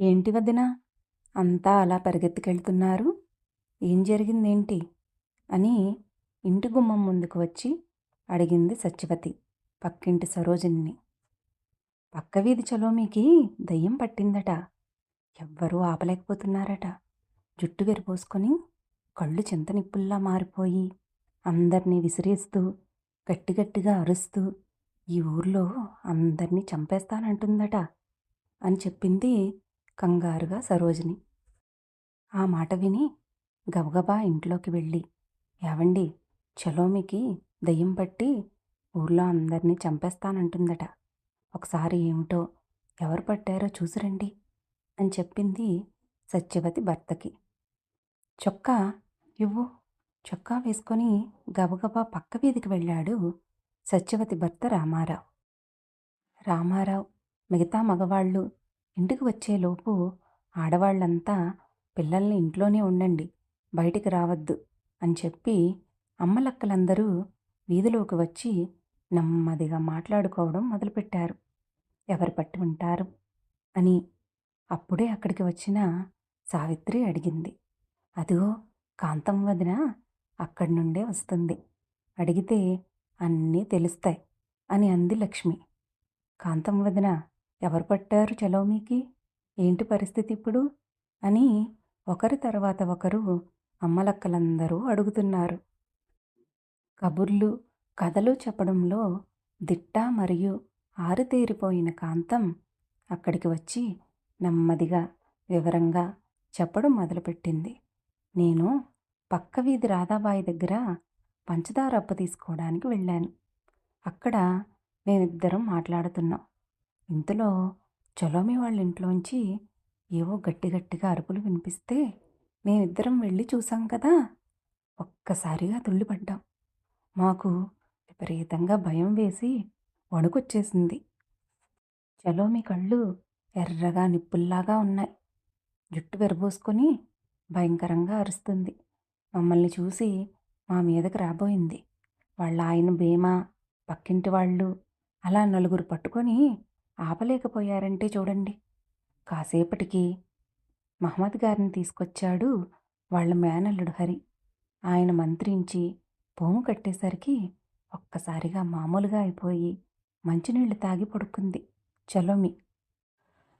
ఏంటి వదినా? అంతా అలా పరిగెత్తుకెళ్తున్నారు. ఏం జరిగిందేంటి? అని ఇంటి గుమ్మం ముందుకు వచ్చి అడిగింది సత్యవతి పక్కింటి సరోజిని. పక్క వీధి చలోమికి దయ్యం పట్టిందట. ఎవ్వరూ ఆపలేకపోతున్నారట. జుట్టు విరపోసుకొని కళ్ళు చింతనిప్పుల్లా మారిపోయి అందరినీ విసిరేస్తూ గట్టిగట్టిగా అరుస్తూ ఈ ఊర్లో అందరినీ చంపేస్తానంటుందట అని చెప్పింది కంగారుగా సరోజిని. ఆ మాట విని గబగబా ఇంట్లోకి వెళ్ళి ఏవండి చలోమికి దయ్యం పట్టి ఊర్లో అందరినీ చంపేస్తానంటుందట. ఒకసారి ఏమిటో ఎవరు పట్టారో చూసిరండి అని చెప్పింది సత్యవతి భర్తకి. చొక్కా ఇవ్వు. చొక్కా వేసుకొని గబగబా పక్క వీధికి వెళ్ళాడు సత్యవతి భర్త రామారావు. రామారావు మిగతా మగవాళ్ళు ఇంటికి వచ్చేలోపు ఆడవాళ్ళంతా పిల్లల్ని ఇంట్లోనే ఉండండి బయటికి రావద్దు అని చెప్పి అమ్మలక్కలందరూ వీధిలోకి వచ్చి నెమ్మదిగా మాట్లాడుకోవడం మొదలుపెట్టారు. ఎవరు పట్టి ఉంటారు అని అప్పుడే అక్కడికి వచ్చిన సావిత్రి అడిగింది. అదిగో కాంతం వదిన అక్కడి నుండే వస్తుంది. అడిగితే అన్నీ తెలుస్తాయి అని అంది లక్ష్మి. కాంతం వదిన ఎవరు పట్టారు చలోమీకి ఏంటి పరిస్థితి ఇప్పుడు? అని ఒకరి తర్వాత ఒకరు అమ్మలక్కలందరూ అడుగుతున్నారు. కబుర్లు కథలు చెప్పడంలో దిట్ట మరియు ఆరితేరిపోయిన కాంతం అక్కడికి వచ్చి నెమ్మదిగా వివరంగా చెప్పడం మొదలుపెట్టింది. నేను పక్క వీధి రాధాబాయి దగ్గర పంచదార అప్పు తీసుకోవడానికి వెళ్ళాను. అక్కడ మేమిద్దరం మాట్లాడుతున్నాం. ఇంతలో చలోమి వాళ్ళ ఇంట్లోంచి ఏవో గట్టి గట్టిగా అరుపులు వినిపిస్తే మేమిద్దరం వెళ్ళి చూసాం కదా! ఒక్కసారిగా తుళ్ళిపడ్డాం. మాకు విపరీతంగా భయం వేసి వణుకొచ్చేసింది. చలోమి కళ్ళు ఎర్రగా నిప్పుల్లాగా ఉన్నాయి. జుట్టు విరబోసుకొని భయంకరంగా అరుస్తుంది. మమ్మల్ని చూసి మా మీదకి రాబోయింది. వాళ్ళ ఆయన భీమా పక్కింటి వాళ్ళు అలా నలుగురు పట్టుకొని ఆపలేకపోయారంటే చూడండి. కాసేపటికి మహమ్మద్ గారిని తీసుకొచ్చాడు వాళ్ళ మేనల్లుడు హరి. ఆయన మంత్రించి పోము కట్టేసరికి ఒక్కసారిగా మామూలుగా అయిపోయి మంచినీళ్ళు తాగి పడుకుంది. చలోమి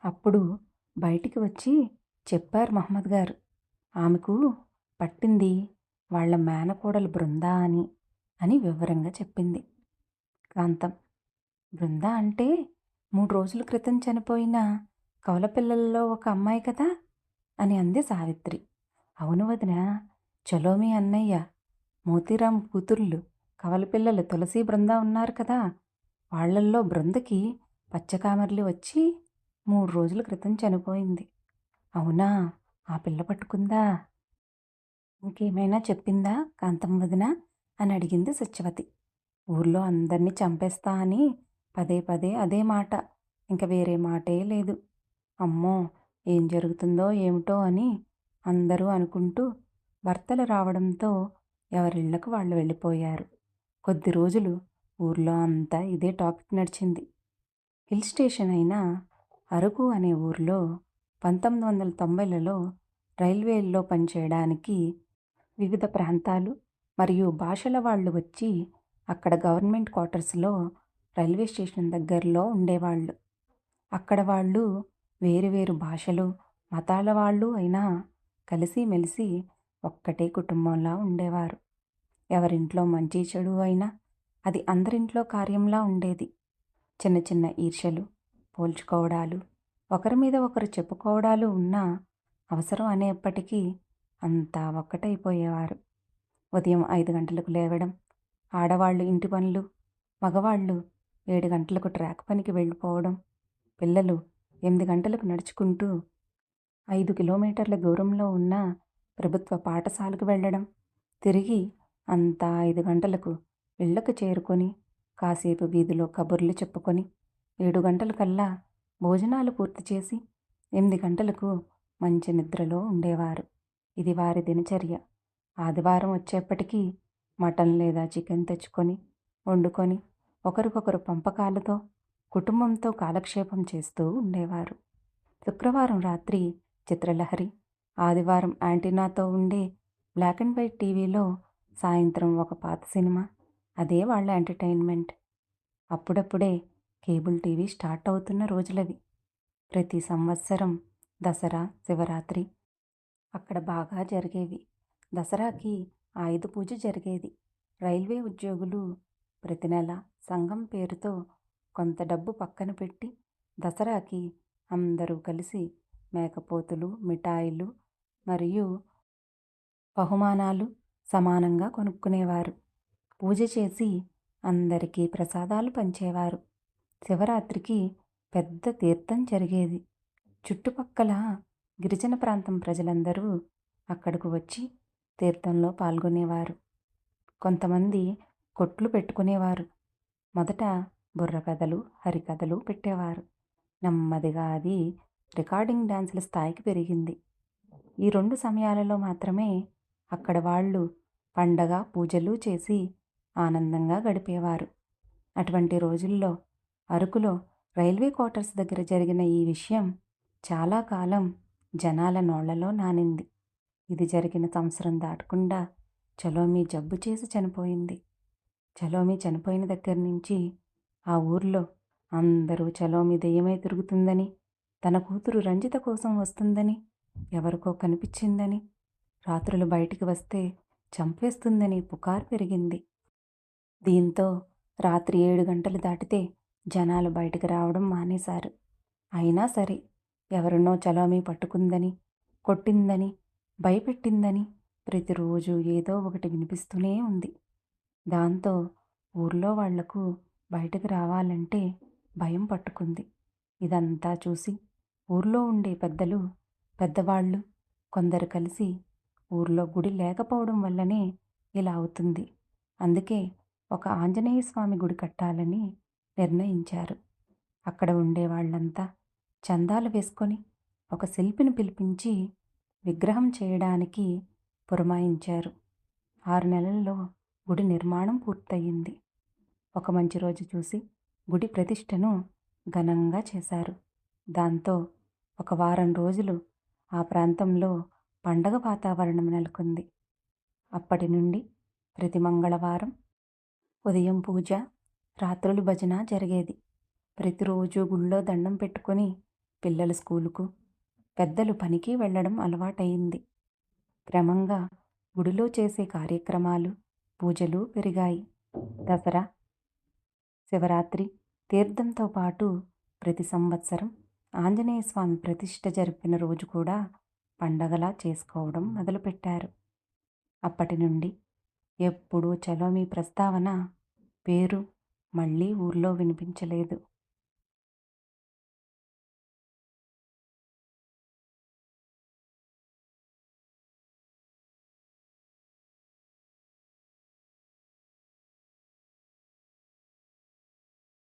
అప్పుడు బయటికి వచ్చి చెప్పారు మహమ్మద్ గారు. ఆమెకు పట్టింది వాళ్ళ మేనకోడలు బృందా అని అని వివరంగా చెప్పింది. కాంతం బృందా అంటే మూడు రోజుల క్రితం చనిపోయిన కవలపిల్లల్లో ఒక అమ్మాయి కదా అని అంది సావిత్రి. అవును వదిన చలోమి అన్నయ్య మోతీరాం కూతుర్లు కవలపిల్లలు తులసి బృంద ఉన్నారు కదా. వాళ్ళల్లో బృందకి పచ్చకామర్లి వచ్చి మూడు రోజుల క్రితం చనిపోయింది. అవునా? ఆ పిల్ల పట్టుకుందా? ఇంకేమైనా చెప్పిందా కాంతం వదిన? అని అడిగింది సత్యవతి. ఊర్లో అందరినీ చంపేస్తా అని పదే పదే అదే మాట. ఇంక వేరే మాటే లేదు. అమ్మో! ఏం జరుగుతుందో ఏమిటో అని అందరూ అనుకుంటూ భర్తలు రావడంతో ఎవరిళ్ళకు వాళ్ళు వెళ్ళిపోయారు. కొద్ది రోజులు ఊర్లో అంతా ఇదే టాపిక్ నడిచింది. హిల్ స్టేషన్ అయిన అరకు అనే ఊర్లో పంతొమ్మిది వందల తొంభైలలో రైల్వేల్లో పనిచేయడానికి వివిధ ప్రాంతాలు మరియు భాషల వాళ్ళు వచ్చి అక్కడ గవర్నమెంట్ క్వార్టర్స్లో రైల్వే స్టేషన్ దగ్గరలో ఉండేవాళ్ళు. అక్కడ వాళ్ళు వేరు వేరు భాషలు మతాల వాళ్ళు అయినా కలిసి మెలిసి ఒక్కటే కుటుంబంలా ఉండేవారు. ఎవరింట్లో మంచి చెడు అయినా అది అందరింట్లో కార్యంలా ఉండేది. చిన్న చిన్న ఈర్షలు పోల్చుకోవడాలు ఒకరి మీద ఒకరు చెప్పుకోవడాలు ఉన్నా అవసరం అనేప్పటికీ అంతా ఒక్కటైపోయేవారు. ఉదయం ఐదు గంటలకు లేవడం ఆడవాళ్ళు ఇంటి పనులు మగవాళ్ళు ఏడు గంటలకు ట్రాక్ పనికి వెళ్ళిపోవడం. పిల్లలు ఎనిమిది గంటలకు నడుచుకుంటూ ఐదు కిలోమీటర్ల దూరంలో ఉన్న ప్రభుత్వ పాఠశాలకు వెళ్ళడం. తిరిగి అంతా ఐదు గంటలకు ఇళ్ళకు చేరుకొని కాసేపు వీధిలో కబుర్లు చెప్పుకొని ఏడు గంటలకల్లా భోజనాలు పూర్తి చేసి ఎనిమిది గంటలకు మంచి నిద్రలో ఉండేవారు. ఇది వారి దినచర్య. ఆదివారం వచ్చేప్పటికీ మటన్ లేదా చికెన్ తెచ్చుకొని వండుకొని ఒకరికొకరు పంపకాలతో కుటుంబంతో కాలక్షేపం చేస్తూ ఉండేవారు. శుక్రవారం రాత్రి చిత్రలహరి ఆదివారం యాంటీనాతో ఉండే బ్లాక్ అండ్ వైట్ టీవీలో సాయంత్రం ఒక పాత సినిమా అదే వాళ్ళ ఎంటర్టైన్మెంట్. అప్పుడప్పుడే కేబుల్ టీవీ స్టార్ట్ అవుతున్న రోజులవి. ప్రతి సంవత్సరం దసరా శివరాత్రి అక్కడ బాగా జరిగేవి. దసరాకి ఆయుధ పూజ జరిగేది. రైల్వే ఉద్యోగులు ప్రతి నెల సంఘం పేరుతో కొంత డబ్బు పక్కన పెట్టి దసరాకి అందరూ కలిసి మేకపోతులు మిఠాయిలు మరియు బహుమానాలు సమానంగా కొనుక్కునేవారు. పూజ చేసి అందరికీ ప్రసాదాలు పంచేవారు. శివరాత్రికి పెద్ద తీర్థం జరిగేది. చుట్టుపక్కల గిరిజన ప్రాంతం ప్రజలందరూ అక్కడకు వచ్చి తీర్థంలో పాల్గొనేవారు. కొంతమంది కొట్లు పెట్టుకునేవారు. మొదట బుర్రకథలు హరికథలు పెట్టేవారు. నెమ్మదిగా అది రికార్డింగ్ డ్యాన్సుల స్థాయికి పెరిగింది. ఈ రెండు సమయాలలో మాత్రమే అక్కడ వాళ్ళు పండగ పూజలు చేసి ఆనందంగా గడిపేవారు. అటువంటి రోజుల్లో అరకులో రైల్వే క్వార్టర్స్ దగ్గర జరిగిన ఈ విషయం చాలా కాలం జనాల నోళ్ళలో నానింది. ఇది జరిగిన సంవత్సరం దాటకుండా చలోమి జబ్బు చేసి చనిపోయింది. చలోమి చనిపోయిన దగ్గర నుంచి ఆ ఊర్లో అందరూ చలోమి దెయ్యమై తిరుగుతుందని తన కూతురు రంజిత కోసం వస్తుందని ఎవరికో కనిపించిందని రాత్రులు బయటికి వస్తే చంపేస్తుందని పుకారు పెరిగింది. దీంతో రాత్రి ఏడు గంటలు దాటితే జనాలు బయటకు రావడం మానేశారు. అయినా సరే ఎవరినో చలోమి పట్టుకుందని కొట్టిందని భయపెట్టిందని ప్రతిరోజు ఏదో ఒకటి వినిపిస్తూనే ఉంది. దాంతో ఊర్లో వాళ్ళకు బయటకు రావాలంటే భయం పట్టుకుంది. ఇదంతా చూసి ఊర్లో ఉండే పెద్దలు పెద్దవాళ్ళు కొందరు కలిసి ఊర్లో గుడి లేకపోవడం వల్లనే ఇలా అవుతుంది. అందుకే ఒక ఆంజనేయ స్వామి గుడి కట్టాలని నిర్ణయించారు. అక్కడ ఉండే వాళ్ళంతా చందాలు వేసుకొని ఒక శిల్పిని పిలిపించి విగ్రహం చేయడానికి పురమాయించారు. ఆరు నెలల్లో గుడి నిర్మాణం పూర్తయింది. ఒక మంచి రోజు చూసి గుడి ప్రతిష్టను ఘనంగా చేశారు. దాంతో ఒక వారం రోజులు ఆ ప్రాంతంలో పండగ వాతావరణం నెలకొంది. అప్పటి నుండి ప్రతి మంగళవారం ఉదయం పూజ రాత్రులు భజన జరిగేది. ప్రతిరోజు గుళ్ళో దండం పెట్టుకొని పిల్లలు స్కూలుకు పెద్దలు పనికి వెళ్ళడం అలవాటయింది. క్రమంగా గుడిలో చేసే కార్యక్రమాలు పూజలు పెరిగాయి. దసరా శివరాత్రి తీర్థంతో పాటు ప్రతి సంవత్సరం ఆంజనేయ స్వామి ప్రతిష్ట జరిపిన రోజు కూడా పండగలా చేసుకోవడం మొదలుపెట్టారు. అప్పటి నుండి ఎప్పుడూ చలో మీ ప్రస్తావన పేరు మళ్ళీ ఊర్లో వినిపించలేదు.